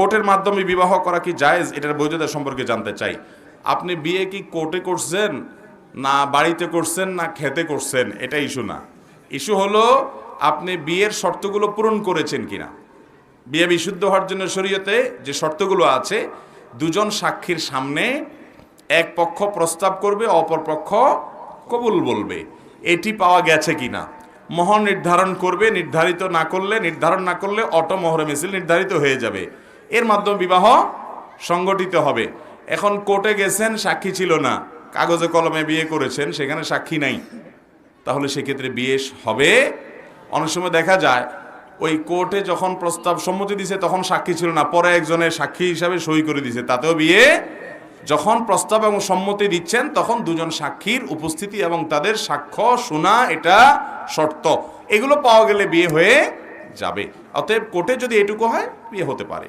কোর্টের মাধ্যমে বিবাহ করা কি জায়েজ? এটার বৈধতা সম্পর্কে জানতে চাই। আপনি বিয়ে কি কোর্টে করছেন, না বাড়িতে করছেন, না খেতে করছেন? এটা ইস্যু না। ইস্যু হলো, আপনি বিয়ের শর্তগুলো পূরণ করেছেন কিনা? বিয়ে বিশুদ্ধ হওয়ার জন্য শরীয়তে যে শর্তগুলো আছে, দুজন সাক্ষীর সামনে এক পক্ষ প্রস্তাব করবে, অপর পক্ষ কবুল বলবে। এটি পাওয়া গেছে কিনা? মোহর নির্ধারণ করবে, নির্ধারিত না করলে, নির্ধারণ না করলে অটো মোহরে মিছিল নির্ধারিত হয়ে যাবে। এর মাধ্যমে বিবাহ সংগঠিত হবে। এখন কোর্টে গেছেন, সাক্ষী ছিল না। কাগজে কলমে বিয়ে করেছেন, সেখানে সাক্ষী নাই। তাহলে সেক্ষেত্রে বিয়ে হবে। অনেক সময় দেখা যায়, ওই কোর্টে যখন প্রস্তাব সম্মতি দিছে, তখন সাক্ষী ছিল না। পরে একজনের সাক্ষী হিসাবে সই করে দিছে। তাতেও বিয়ে, যখন প্রস্তাব এবং সম্মতি দিচ্ছেন, তখন দুজন সাক্ষীর উপস্থিতি এবং তাদের সাক্ষ্য, শোনা, এটা শর্ত। এগুলো পাওয়া গেলে বিয়ে হয়ে যাবে। অতএব কোর্টে যদি এটুকু হয় বিয়ে হতে পারে।